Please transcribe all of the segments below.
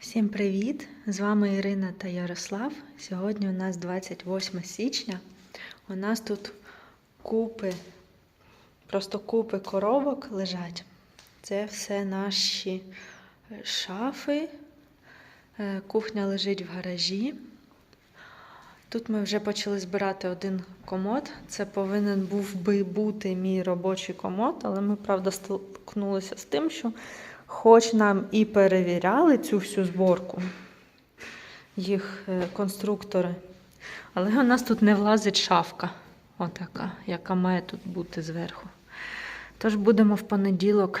Всім привіт! З вами Ірина та Ярослав. Сьогодні у нас 28 січня. У нас тут купи, просто купи коробок лежать. Це все наші е, шафи. Е, Кухня лежить в гаражі. Тут ми вже почали збирати один комод. Це повинен був би бути мій робочий комод, але ми, правда, стикнулися з тим, що хоч нам і перевіряли цю всю зборку, їх е, конструктори, але у нас тут не влазить шафка, отака, яка має тут бути зверху. Тож будемо в понеділок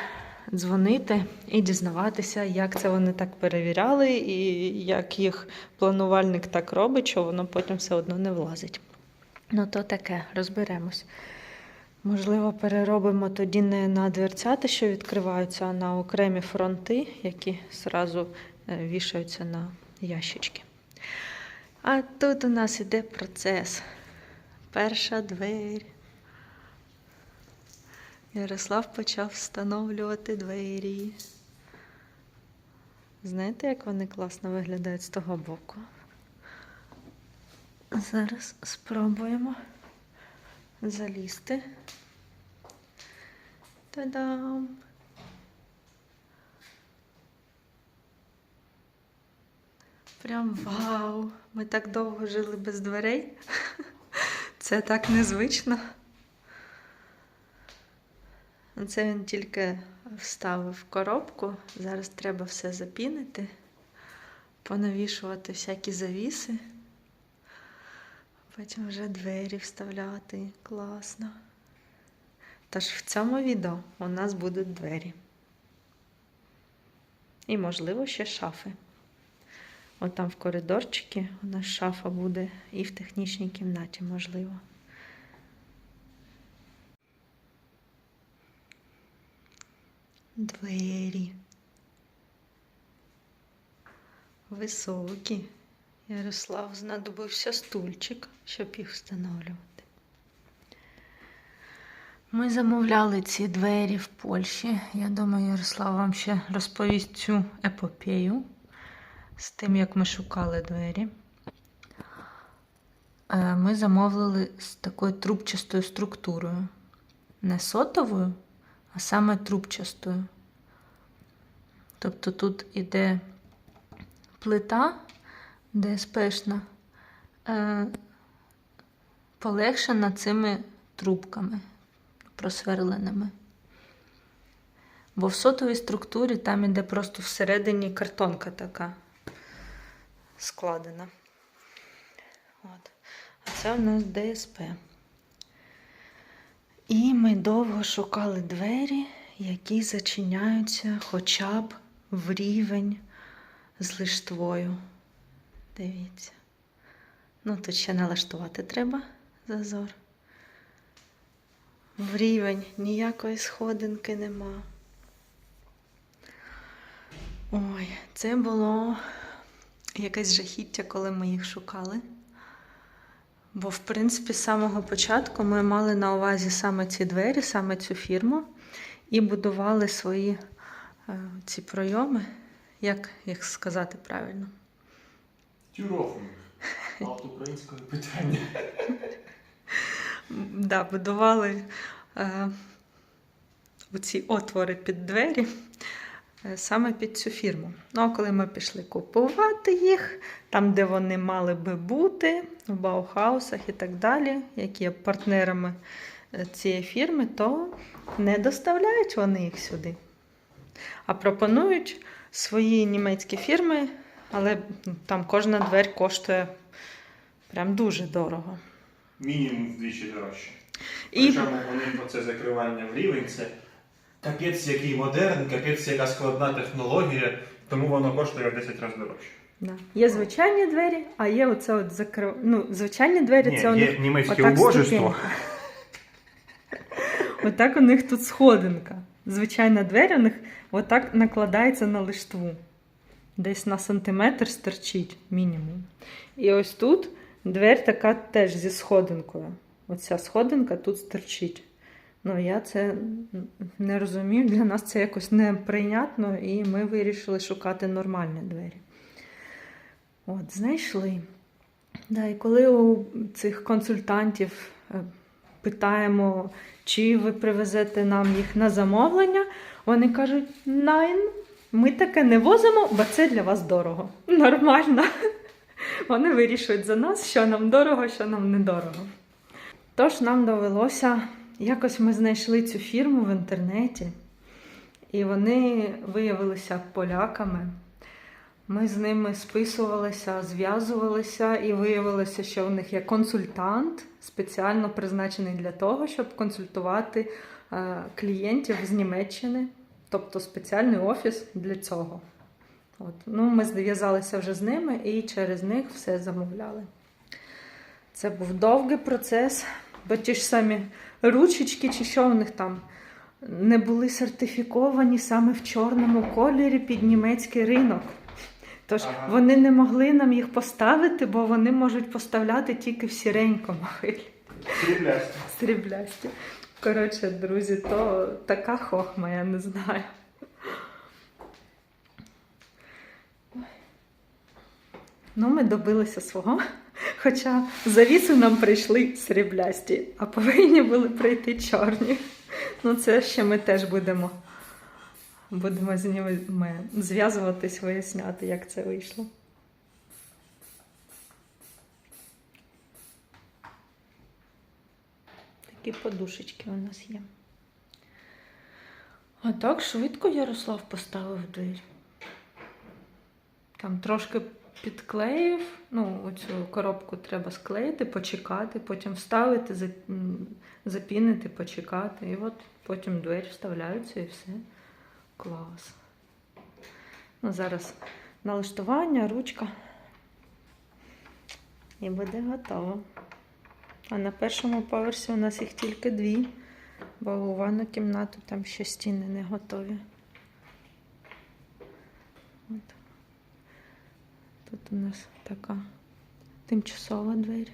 дзвонити і дізнаватися, як це вони так перевіряли, і як їх планувальник так робить, що воно потім все одно не влазить. Ну, то таке, розберемось. Можливо, переробимо тоді не на дверцята, що відкриваються, а на окремі фронти, які зразу е, вішаються на ящички. А тут у нас іде процес. Перша двері. Ярослав почав встановлювати двері. Знаєте, як вони класно виглядають з того боку? Зараз спробуємо залізти. Та-дам! Прям вау! Ми так довго жили без дверей. Це так незвично. Це він тільки вставив коробку. Зараз треба все запінити, понавішувати всякі завіси. Потім вже двері вставляти. Класно. Тож в цьому відео у нас будуть двері. І, можливо, ще шафи. От там в коридорчики у нас шафа буде і в технічній кімнаті, можливо. Двері. Високі. Ярослав знадобився стульчик, щоб їх встановлювати. Ми замовляли ці двері в Польщі. Я думаю, Ярослав вам ще розповість цю епопею з тим, як ми шукали двері. Е, Ми замовили з такою трубчастою структурою. Не сотовою, а саме трубчастою. Тобто тут іде плита ДСПшна, е, полегшена цими трубками просверленими. Бо в сотовій структурі там іде просто всередині картонка така складена. От. А це у нас ДСП. І ми довго шукали двері, які зачиняються хоча б в рівень з лиштвою. Дивіться. Ну, тут ще налаштувати треба зазор. В рівень ніякої сходинки нема. Ой, це було якесь жахіття, коли ми їх шукали. Бо, в принципі, з самого початку ми мали на увазі саме ці двері, саме цю фірму, і будували свої е, ці пройоми, як їх сказати правильно. Тюрофом. А от українською питання. Да, будували е, оці отвори під двері е, саме під цю фірму. Ну, а коли ми пішли купувати їх, там, де вони мали би бути, в Баухаусах і так далі, які є партнерами е, цієї фірми, то не доставляють вони їх сюди. А пропонують свої німецькі фірми, але ну, там кожна дверь коштує прям дуже дорого. Мінімум вдвічі дорожче. І Причому вони оце закривання в рівень, це капець який модерн, капець яка складна технологія, тому воно коштує в 10 разів дорожче. Да. Є звичайні двері, а є оце от закрив... Ну, звичайні двері Ні, це у є них німецьке убожество. Отак у них тут сходинка. Звичайна двері у них отак накладається на лиштву. Десь на сантиметр стерчить мінімум. І ось тут двері така теж зі сходинкою. Оця сходинка тут стерчить. Ну, я це не розумію. Для нас це якось неприйнятно, і ми вирішили шукати нормальні двері. От, знайшли. Да, і коли у цих консультантів е, питаємо, чи ви привезете нам їх на замовлення, вони кажуть: Найн, ми таке не возимо, бо це для вас дорого. Нормально. Вони вирішують за нас, що нам дорого, що нам недорого. Тож нам довелося, якось ми знайшли цю фірму в інтернеті, і вони виявилися поляками. Ми з ними списувалися, зв'язувалися, і виявилося, що в них є консультант, спеціально призначений для того, щоб консультувати е, клієнтів з Німеччини, тобто спеціальний офіс для цього. От. Ну, ми зв'язалися вже з ними і через них все замовляли. Це був довгий процес, бо ті ж самі ручечки, чи що у них там не були сертифіковані саме в чорному кольорі під німецький ринок. Тож Ага. вони не могли нам їх поставити, бо вони можуть поставляти тільки в сіренькому вигляді, Сріблясті. сріблясті. Коротше, друзі, то така хохма, я не знаю. Ну, ми добилися свого. Хоча завіси нам прийшли сріблясті, а повинні були прийти чорні. Ну, це ще ми теж будемо, будемо з ними зв'язуватись, виясняти, як це вийшло. Такі подушечки у нас є. А так швидко Ярослав поставив двері. Там трошки підклеїв. Ну, оцю коробку треба склеїти, почекати, потім вставити, запінити, почекати. І от потім двері вставляються і все. Клас. Ну, зараз налаштування, ручка. І буде готово. А на першому поверсі у нас їх тільки дві, бо у ванну кімнату там ще стіни не готові. От. Тут у нас така тимчасова двері.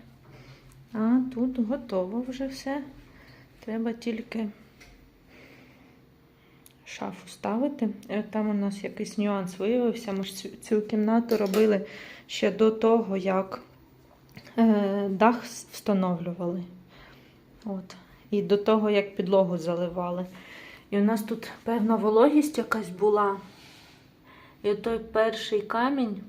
А тут готово вже все. Треба тільки шафу ставити. Е, Там у нас якийсь нюанс виявився. Ми ж цю, кімнату робили ще до того, як е, дах встановлювали. От. І до того, як підлогу заливали. І у нас тут певна вологість якась була. І той перший камінь,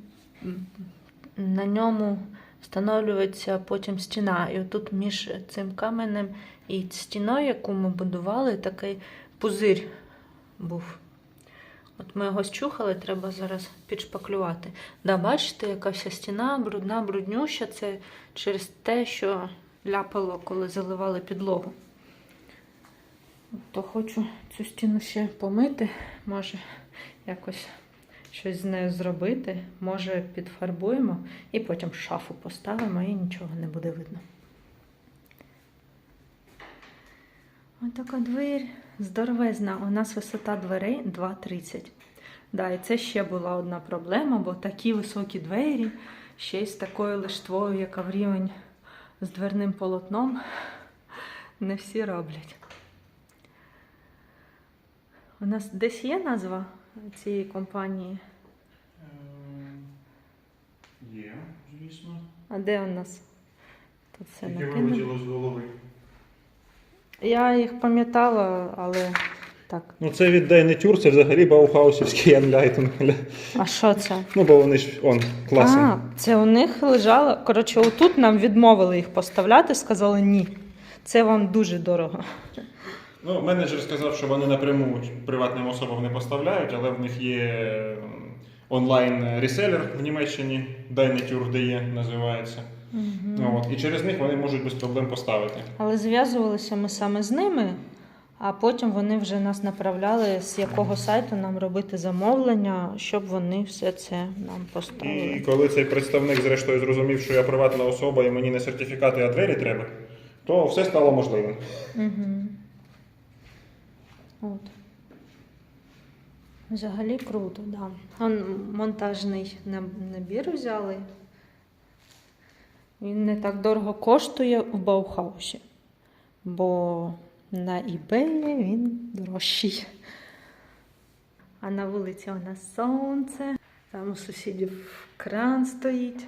на ньому встановлюється потім стіна. І отут між цим каменем і стіною, яку ми будували, такий пузир був. От ми його щухали, треба зараз підшпаклювати. Да, бачите, яка вся стіна брудна, бруднюща. Це через те, що ляпало, коли заливали підлогу. От То хочу цю стіну ще помити, може якось щось з нею зробити, може підфарбуємо і потім шафу поставимо і нічого не буде видно. Ось така двері здоровезна. У нас висота дверей 2,30. Да, і це ще була одна проблема, бо такі високі двері, ще й з такою лиштвою, яка в рівень з дверним полотном, не всі роблять. У нас десь є назва цієї компанії? Ем, Є, звісно. А де у нас? Тут все Яке вилетіло з голови. Я їх пам'ятала, але так. Ну, це від Дайнетюр, це взагалі баухаусівський анляйтинг. А що це? Ну, бо вони ж он, класні. А, це у них лежало. Коротше, отут нам відмовили їх поставляти, сказали ні. Це вам дуже дорого. Ну, менеджер сказав, що вони напряму приватним особам не поставляють, але в них є онлайн реселер в Німеччині, Dynatür DE називається. Ну, от, і через них вони можуть без проблем поставити. Але зв'язувалися ми саме з ними, а потім вони вже нас направляли, з якого сайту нам робити замовлення, щоб вони все це нам поставили. І коли цей представник, зрештою, зрозумів, що я приватна особа і мені не сертифікати, а двері треба, то все стало можливим. Угу. От. Взагалі круто, да. Он монтажний набір взяли. Він не так дорого коштує в Баухаусі, бо на eBay він дорожчий. А на вулиці у нас сонце. Там у сусідів кран стоїть.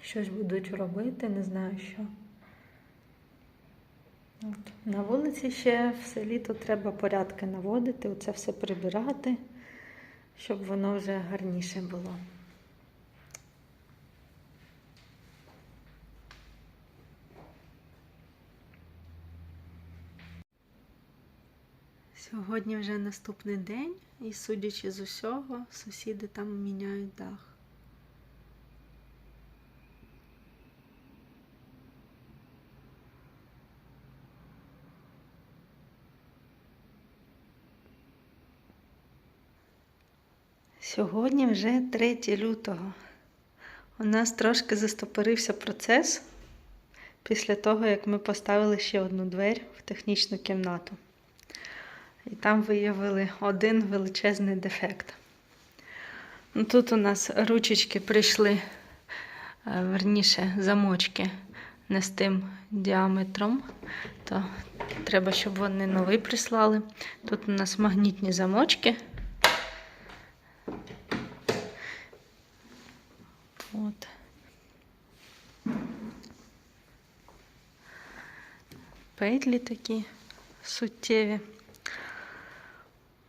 Щось будуть робити, не знаю що. От. На вулиці ще все літо треба порядки наводити, оце все прибирати, щоб воно вже гарніше було. Сьогодні вже наступний день, і судячи з усього, сусіди там міняють дах. Сьогодні вже 3 лютого. У нас трошки застопорився процес після того, як ми поставили ще одну двері в технічну кімнату. І там виявили один величезний дефект. Ну, тут у нас ручечки прийшли, е, верніше, замочки не з тим діаметром, то треба, щоб вони новий прислали. Тут у нас магнітні замочки. От. Петлі такі суттєві.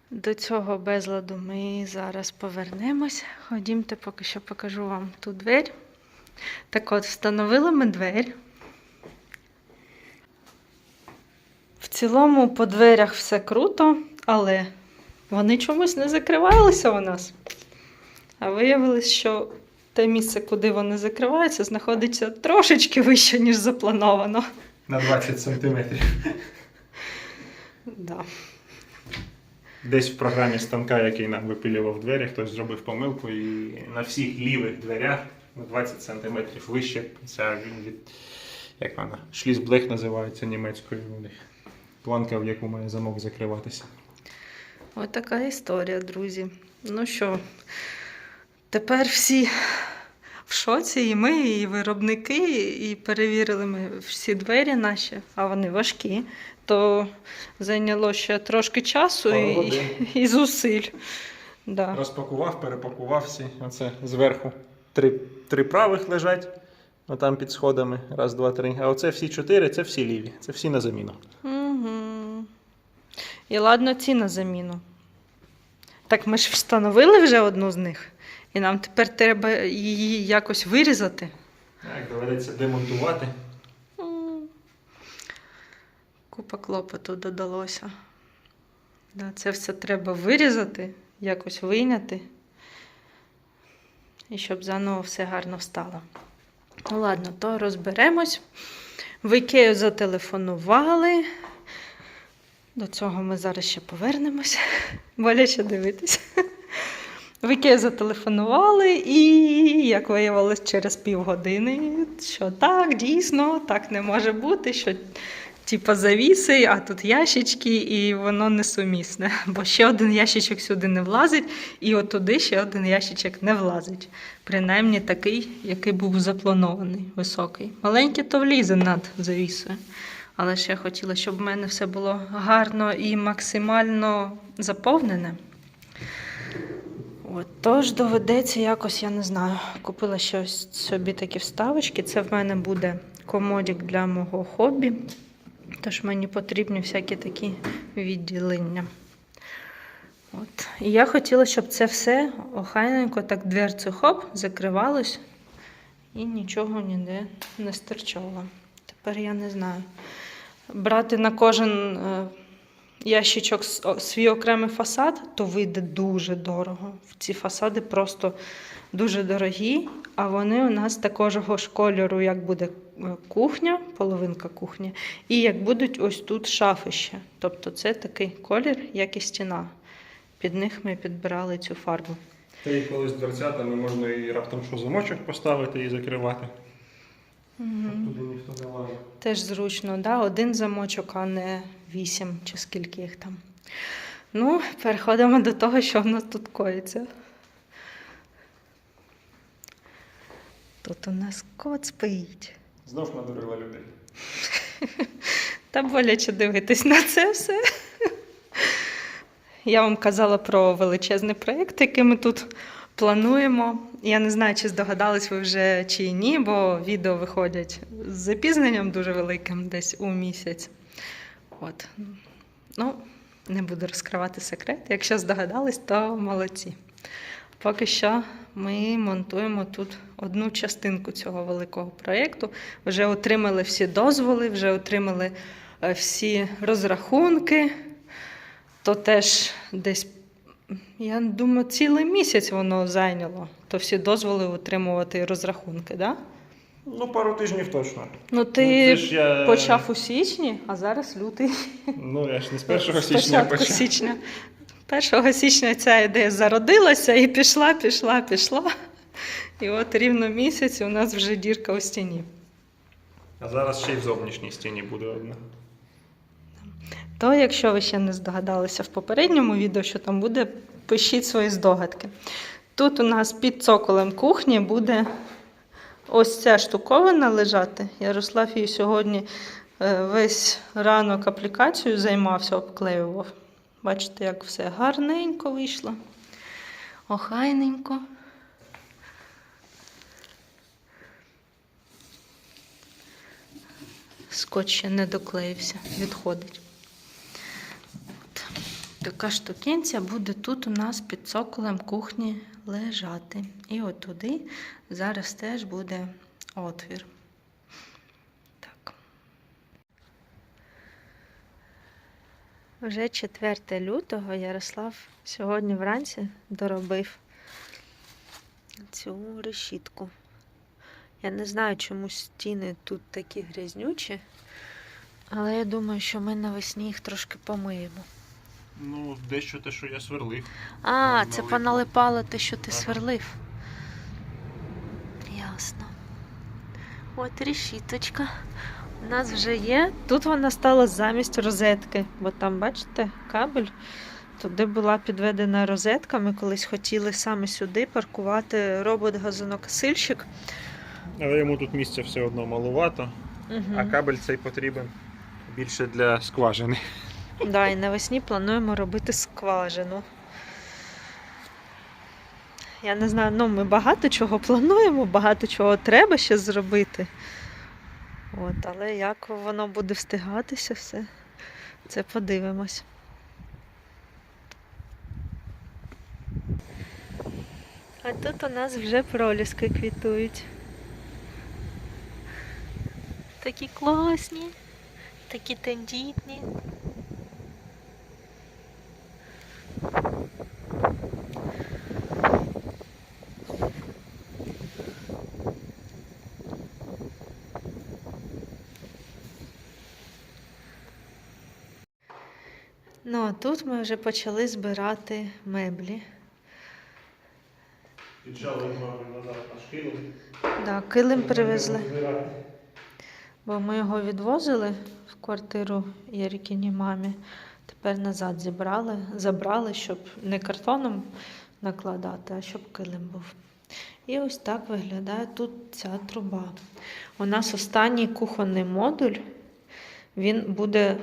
До цього безладу ми зараз повернемось. Ходімте, поки що покажу вам ту двері. Так от, встановили ми двері. В цілому по дверях все круто, але вони чомусь не закривалися у нас. А виявилось, що те місце, куди вони закриваються, знаходиться трошечки вище, ніж заплановано. На 20 сантиметрів. Да. Десь в програмі станка, який нам випилював двері, хтось зробив помилку і на всіх лівих дверях на 20 см вище ця від, як вона, шлізблек називається німецькою у них. Планка, в яку має замок закриватися. Ось така історія, друзі. Ну що, тепер всі в шоці, і ми, і виробники, і перевірили ми всі двері наші, а вони важкі. То зайняло ще трошки часу і, і зусиль. Да. Розпакував, перепакував всі. Оце зверху три, три правих лежать, отам під сходами. Раз, два, три. А оце всі чотири, це всі ліві. Це всі на заміну. Угу. І ладно, ці на заміну. Так ми ж встановили вже одну з них, і нам тепер треба її якось вирізати. Так, доведеться демонтувати. Купа клопоту додалося. Да, це все треба вирізати, якось вийняти. І щоб заново все гарно встало. Ну ладно, то розберемось. В Ікею зателефонували. До цього ми зараз ще повернемось. Боляче дивитись. В Ікею зателефонували, і, як виявилось, через півгодини, що так, дійсно, так не може бути, що типа завіси, а тут ящички, і воно несумісне. Бо ще один ящичок сюди не влазить, і от туди ще один ящичок не влазить. Принаймні такий, який був запланований, високий. Маленький то влізе над завісою. Але ще хотіла, щоб в мене все було гарно і максимально заповнене. От, тож доведеться якось, я не знаю, купила щось собі такі вставочки. Це в мене буде комодік для мого хобі. Тож мені потрібні всякі такі відділення. От. І я хотіла, щоб це все охайненько так дверцю хоп, закривалось і нічого ніде не стирчало. Тепер я не знаю. Брати на кожен е, ящичок свій окремий фасад, то вийде дуже дорого. Ці фасади просто дуже дорогі, а вони у нас такого ж кольору, як буде е, кухня, половинка кухні, і як будуть ось тут шафи ще. Тобто це такий колір, як і стіна. Під них ми підбирали цю фарбу. Та і коли з дверцятами можна і раптом що замочок поставити і закривати. Щоб туди ніхто не лазив. Теж зручно, да? один замочок, а не вісім чи скільки їх там. Ну, переходимо до того, що в нас тут коїться. Тут у нас кот спить. Знов надурила людей. Та боляче дивитись на це все. Я вам казала про величезний проєкт, який ми тут плануємо. Я не знаю, чи здогадались ви вже чи ні, бо відео виходять з запізненням дуже великим, десь у місяць. От. Ну, не буду розкривати секрет. Якщо здогадались, то молодці. Поки що ми монтуємо тут одну частинку цього великого проєкту. Вже отримали всі дозволи, вже отримали е, всі розрахунки. То теж десь, я думаю, цілий місяць воно зайняло. То всі дозволи отримувати і розрахунки, да? Ну, пару тижнів точно. Ну, ти ж я- почав у січні, а зараз лютий. Ну, я ж не з 1 січня почав. січня. 1 січня ця ідея зародилася і пішла, пішла, пішла. І от рівно місяць у нас вже дірка у стіні. А зараз ще й в зовнішній стіні буде одна. То, якщо ви ще не здогадалися в попередньому відео, що там буде, пишіть свої здогадки. Тут у нас під цоколем кухні буде ось ця штуковина лежати. Ярослав її сьогодні е, весь ранок аплікацією займався, обклеював. Бачите, як все гарненько вийшло. Охайненько. Скотч ще не доклеївся, відходить. Така штукенція буде тут у нас під цоколем кухні лежати. І от туди зараз теж буде отвір. Так. Вже 4 лютого Ярослав сьогодні вранці доробив цю решітку. Я не знаю, чому стіни тут такі грязнючі, але я думаю, що ми навесні їх трошки помиємо. Ну, дещо те, що я сверлив. А, Ну, це поналипало те, що ти Ага. сверлив. Ясно. От решіточка. У нас вже є. Тут вона стала замість розетки, бо там, бачите, кабель. Туди була підведена розетка. Ми колись хотіли саме сюди паркувати робот-газонокосильщик. Але йому тут місця все одно малувато, Угу. а кабель цей потрібен більше для скважини. Да, і навесні плануємо робити скважину. Я не знаю, ну ми багато чого плануємо, багато чого треба ще зробити. От, але як воно буде встигатися все, це подивимось. А тут у нас вже проліски квітують. Такі класні, такі тендітні. Ну, а тут ми вже почали збирати меблі. Піджали назад наш килим. Да, килим привезли, бо ми його відвозили в квартиру Ярикіній мамі. Тепер назад зібрали, забрали, щоб не картоном накладати, а щоб килим був. І ось так виглядає тут ця труба. У нас останній кухонний модуль, він буде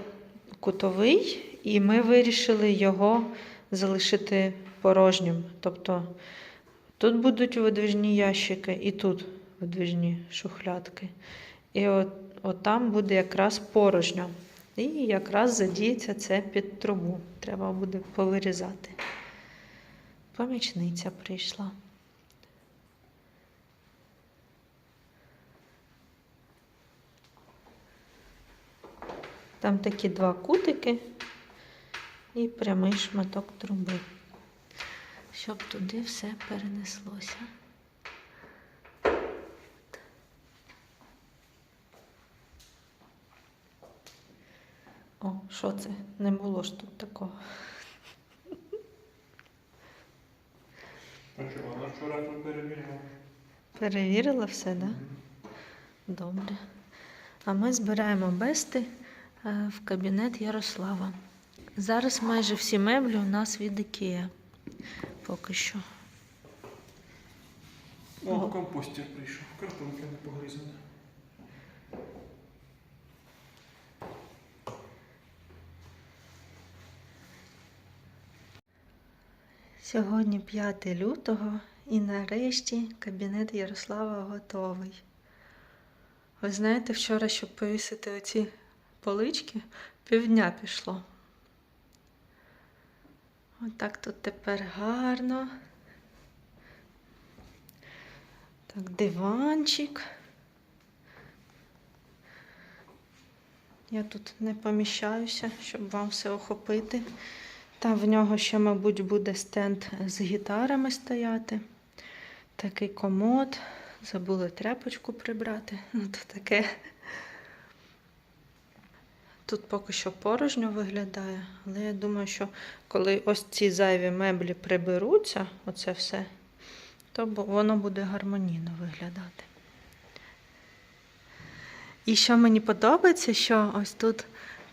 кутовий, і ми вирішили його залишити порожнім. Тобто тут будуть видвижні ящики, і тут видвижні шухлядки. І от, от там буде якраз порожньо. І якраз задіється це під трубу. Треба буде повирізати. Помічниця прийшла. Там такі два кутики і прямий шматок труби, щоб туди все перенеслося. О, що це? Не було ж тут такого. А що, вона вчора тут перевіряла? Перевірила все, так? Да? Добре. А ми збираємо бести е, в кабінет Ярослава. Зараз майже всі меблі у нас від Ікея. Поки що. О, компостер прийшов. Картонки не погризані. Сьогодні 5 лютого і нарешті кабінет Ярослава готовий. Ви знаєте, вчора, щоб повісити оці полички, півдня пішло. Отак тут тепер гарно. Так, диванчик. Я тут не поміщаюся, щоб вам все охопити. Там в нього ще, мабуть, буде стенд з гітарами стояти. Такий комод. Забули тряпочку прибрати. Ну, то таке. Тут поки що порожньо виглядає, але я думаю, що коли ось ці зайві меблі приберуться, оце все, то воно буде гармонійно виглядати. І що мені подобається, що ось тут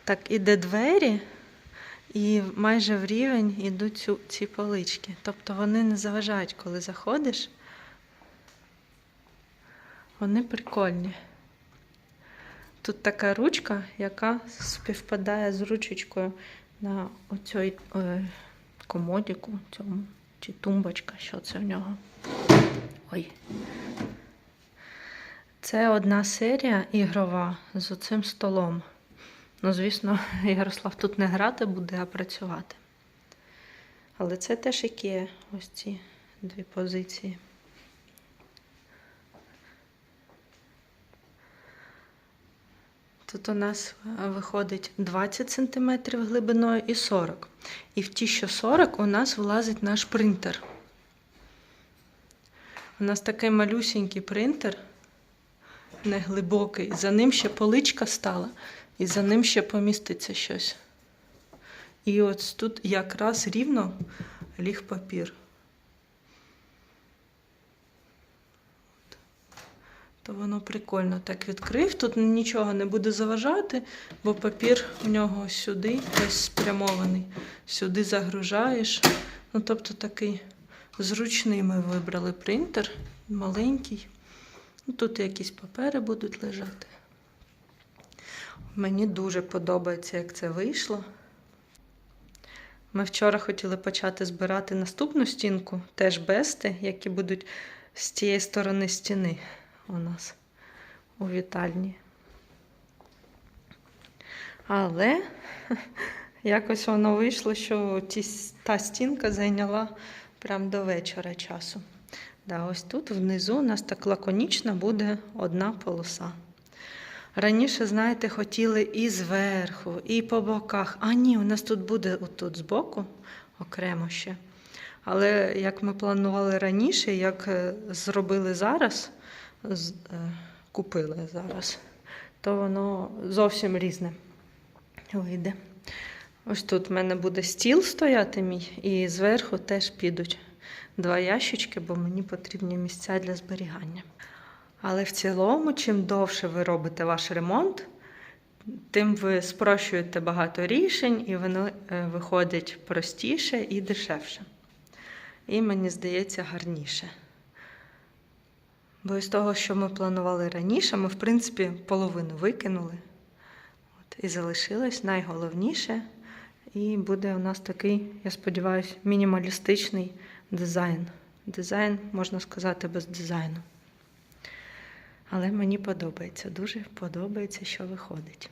так іде двері, і майже в рівень ідуть цю, ці полички. Тобто вони не заважають, коли заходиш. Вони прикольні. Тут така ручка, яка співпадає з ручечкою на оцій е, комодіку, цьому, чи тумбочка, що це в нього. Ой. Це одна серія ігрова з оцим столом. Ну, звісно, Ярослав тут не грати буде, а працювати. Але це теж Ікея, ось ці дві позиції. Тут у нас е, виходить 20 см глибиною і 40 І в ті, що 40, у нас влазить наш принтер. У нас такий малюсенький принтер, неглибокий. За ним ще поличка стала, і за ним ще поміститься щось. І от тут якраз рівно ліг папір. То воно прикольно так відкрив. Тут нічого не буде заважати, бо папір у нього сюди ось спрямований. Сюди загружаєш. Ну, тобто такий зручний ми вибрали принтер, маленький. Ну, тут якісь папери будуть лежати. Мені дуже подобається, як це вийшло. Ми вчора хотіли почати збирати наступну стінку, теж бести, які будуть з тієї сторони стіни у нас у вітальні. Але якось воно вийшло, що ті, та стінка зайняла прям до вечора часу. Да, ось тут внизу у нас так лаконічно буде одна полоса. Раніше, знаєте, хотіли і зверху, і по боках. А ні, у нас тут буде отут збоку окремо ще. Але як ми планували раніше, як е, зробили зараз, купили зараз, то воно зовсім різне вийде. Ось тут в мене буде стіл стояти мій, і зверху теж підуть два ящички, бо мені потрібні місця для зберігання. Але в цілому, чим довше ви робите ваш ремонт, тим ви спрощуєте багато рішень, і вони е, виходять простіше і дешевше. І мені здається, гарніше. Бо із того, що ми планували раніше, ми, в принципі, половину викинули. От, і залишилось найголовніше. І буде у нас такий, я сподіваюся, мінімалістичний дизайн. Дизайн, можна сказати, без дизайну. Але мені подобається, дуже подобається, що виходить.